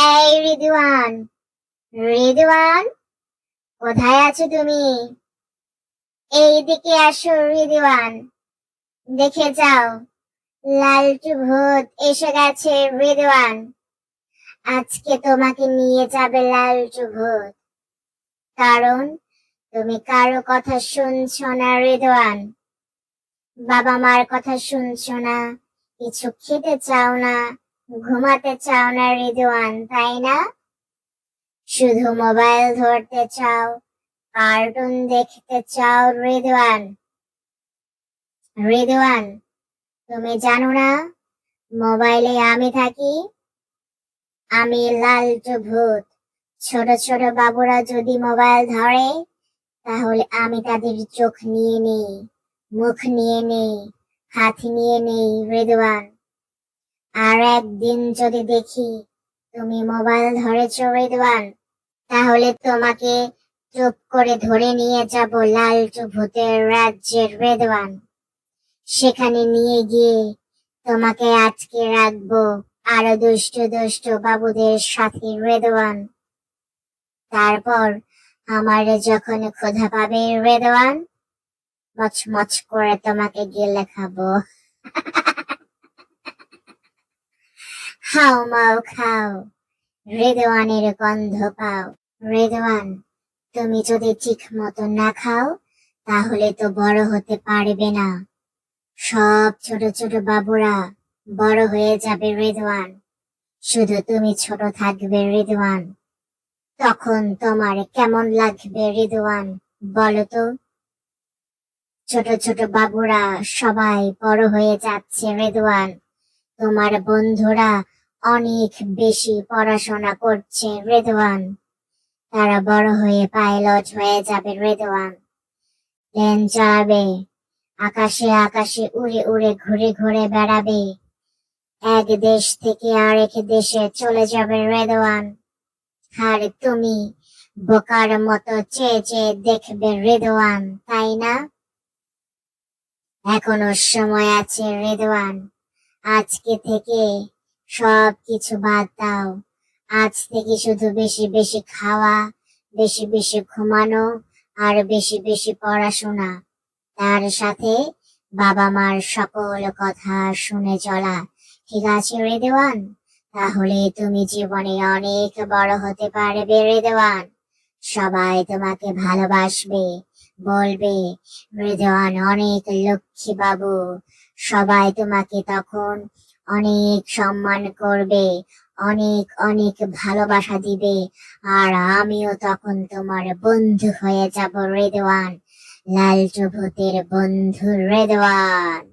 এই রিদওয়ান রিদওয়ান কোথায় আছো তুমি? এইদিকে আসো রিদওয়ান দেখে যাও। লালটু ভূত এসে গেছে রিদওয়ান আজকে তোমাকে নিয়ে যাবে লালটু ভূত। কারণ তুমি কারও কথা শুনছো না রিদওয়ান বাবা মার কথা শুনছো না, কিছু খেতে চাও না ঘুমাতে চাও না, রিদওয়ান, তাই না? শুধু মোবাইল ধরতে চাও, কার্টুন দেখতে চাও, রিদওয়ান। রিদওয়ান, তুমি জানো না, মোবাইলে আমি থাকি? আমি লালটু ভূত ছোট ছোট বাবুরা যদি মোবাইল ধরে, তাহলে আমি তাদের চোখ নিয়ে নেই, মুখ নিয়ে নেই, হাত নিয়ে নেই, রিদওয়ান। আর একদিন যদি দেখি তুমি মোবাইল ধরেছ রিদওয়ান তাহলে তোমাকে চুপ করে ধরে নিয়ে যাব লালটু ভূতের রাজ্যের রেদওয়ান সেখানে নিয়ে গিয়ে তোমাকে আটকে রাখব আরও দুষ্ট দুষ্ট বাবুদের সাথে রেদওয়ান তারপর আমার যখন ক্ষুধা পাবে রেদওয়ান মচমচ করে তোমাকে গেলে খাব। হাও মাও, খাও। রেদওয়ানের গন্ধ পাও। রেদওয়ান তুমি যদি ঠিক মতো না খাও, তাহলে তো বড় হতে পারবে না। সব ছোট ছোট বাবুরা বড় হয়ে যাবে রেদওয়ান শুধু তুমি ছোট থাকবে রিদওয়ান তখন তোমার কেমন লাগবে রিদওয়ান বলো তো? ছোট ছোট বাবুরা সবাই বড় হয়ে যাচ্ছে রেদওয়ান তোমার বন্ধুরা অনেক বেশি পড়াশোনা করছে রেদওয়ান। তারা বড় হয়ে পাইলট হয়ে যাবে রেদওয়ান। প্লেন চালাবে, আকাশে আকাশে উড়ে উড়ে ঘুরে ঘুরে বেড়াবে। এক দেশ থেকে আরেক দেশে চলে যাবে রেদওয়ান। আর তুমি বোকার মতো চেয়ে চেয়ে দেখবে রেদওয়ান, তাই না? এখনও সময় আছে রেদওয়ান। আজকে থেকে সব কিছু বাদ দাও। আজ থেকে শুধু বেশি বেশি খাওয়া, বেশি বেশি ঘুমানো আর বেশি বেশি পড়াশোনা। তার সাথে বাবা মার সকল কথা শুনে চলা। ঠিক আছে রেদেওয়ান তাহলে তুমি জীবনে অনেক বড় হতে পারবে রেদেওয়ান সবাই তোমাকে ভালোবাসবে, বলবে রেদেওয়ান অনেক লক্ষ্মী বাবু। সবাই তোমাকে তখন অনেক সম্মান করবে, অনেক অনেক ভালোবাসা দিবে। আর আমিও তখন তোমার বন্ধু হয়ে যাব, রেদওয়ান। লাল চভুতের বন্ধু, রেদওয়ান।